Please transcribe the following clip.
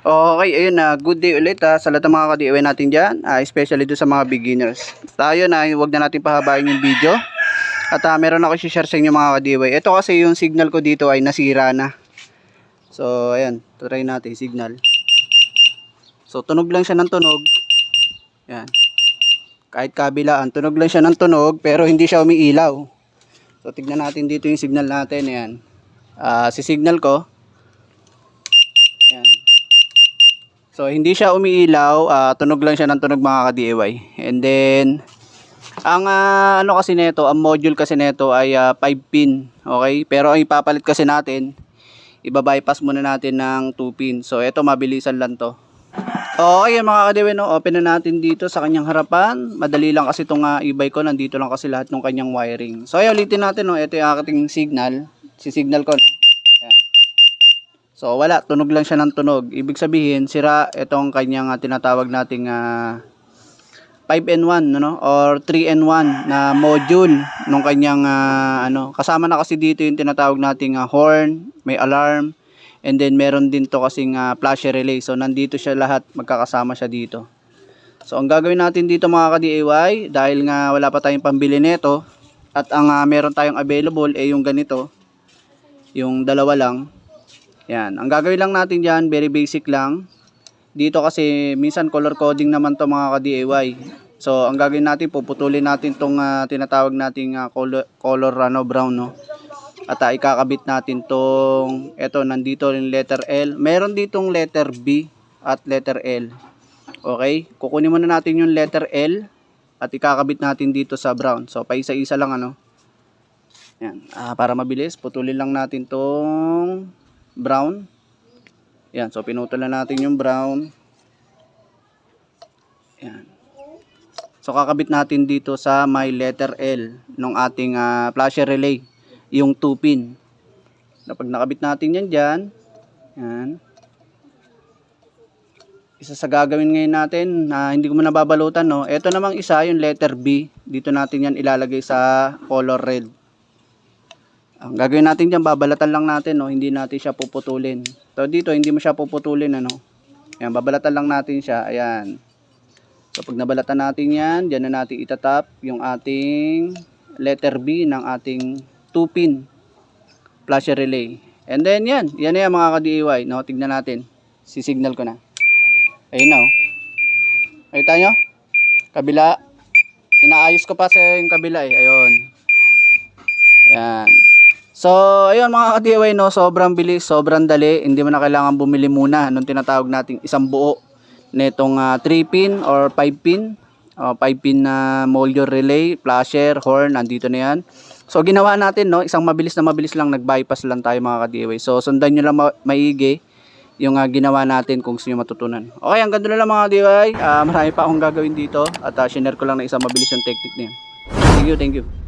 Okay, ayun na. good day ulit ha, sa lahat ng mga ka-DIY natin dyan. ah, especially do sa mga beginners. Tayo na, huwag na natin pahabain yung video. At ah, meron ako share sa inyo mga ka-DIY. Ito kasi yung signal ko dito ay nasira na. So, ayan. Try natin signal. So, tunog lang siya ng tunog. Ayan. Kahit kabilaan, tunog lang siya ng tunog pero hindi siya umiilaw. So, tignan natin dito yung signal natin. Ayan. Ah, si signal ko. Ayan. So, hindi siya umiilaw, ah, tunog lang siya ng tunog mga ka-DIY. And then, ang ah, ano kasi nito, ang module kasi nito ay 5 pin, okay? Pero ang ipapalit kasi natin, iba-bypass muna natin ng 2 pin. So, ito mabilisan lang to. Okay, mga ka-DIY, no? open na natin dito sa kanyang harapan. Madali lang kasi itong uh, e-bike ko, nandito lang kasi lahat ng kanyang wiring. So, ay ulitin natin, no? ito yung aking signal, si signal ko, no? So wala, tunog lang siya ng tunog. Ibig sabihin, sira itong kanyang ah, tinatawag nating ah, 5N1 no or 3N1 na module nung kanyang ah, ano. Kasama na kasi dito yung tinatawag nating ah, horn, may alarm, and then meron din to kasing ah, flash relay. So nandito siya lahat, magkakasama siya dito. So ang gagawin natin dito mga ka-DIY dahil nga wala pa tayong pambili nito at ang ah, meron tayong available ay yung ganito, yung dalawa lang. Yan. Ang gagawin lang natin dyan, very basic lang. Dito kasi minsan color coding naman to mga ka-DIY. So, ang gagawin natin, puputulin natin tong ah, tinatawag nating ah, color, color ano, brown, no? At ah, ikakabit natin tong, eto, nandito yung letter L. Meron ditong letter B at letter L. Okay? Kukunin muna natin yung letter L at ikakabit natin dito sa brown. So, paisa-isa lang, ano? Yan. Ah, para mabilis, putulin lang natin tong brown. Yan, so pinutol na natin yung brown. Yan. So kakabit natin dito sa may letter L ng ating ah, flasher relay, yung 2 pin. Kapag nakabit natin yan dyan, yan. Isa sa gagawin ngayon natin na hindi ko muna babalutan, no? Ito namang isa, yung letter B. Dito natin yan ilalagay sa color red. Ang gagawin natin diyan, babalatan lang natin, no? Hindi natin siya puputulin. So dito hindi mo siya puputulin, ano? Ayan, babalatan lang natin siya. Ayan. So pag nabalatan natin 'yan, diyan na natin itatap yung ating letter B ng ating 2 pin flasher relay. And then yan, yan na yan mga ka-DIY, no? Tignan natin. Sisignal ko na. Ayun na, oh. Nakita nyo? Kabila. Inaayos ko pa sa yung kabila, eh. Ayun. Yan. So, ayun mga ka-DIY, no, sobrang bilis, sobrang dali. Hindi mo na kailangan bumili muna nung tinatawag nating isang buo nitong 3 pin or 5 pin. 5 pin na module relay, flasher, horn, nandito na yan. So, ginawa natin, no, isang mabilis na mabilis lang, nag-bypass lang tayo mga ka-DIY. So, sundan nyo lang ma- maigi yung ah, ginawa natin kung gusto matutunan. Okay, hanggang doon na lang mga DIY. Ah, marami pa akong gagawin dito at uh, share ko lang na isang mabilis yung technique na yan. Thank you, thank you.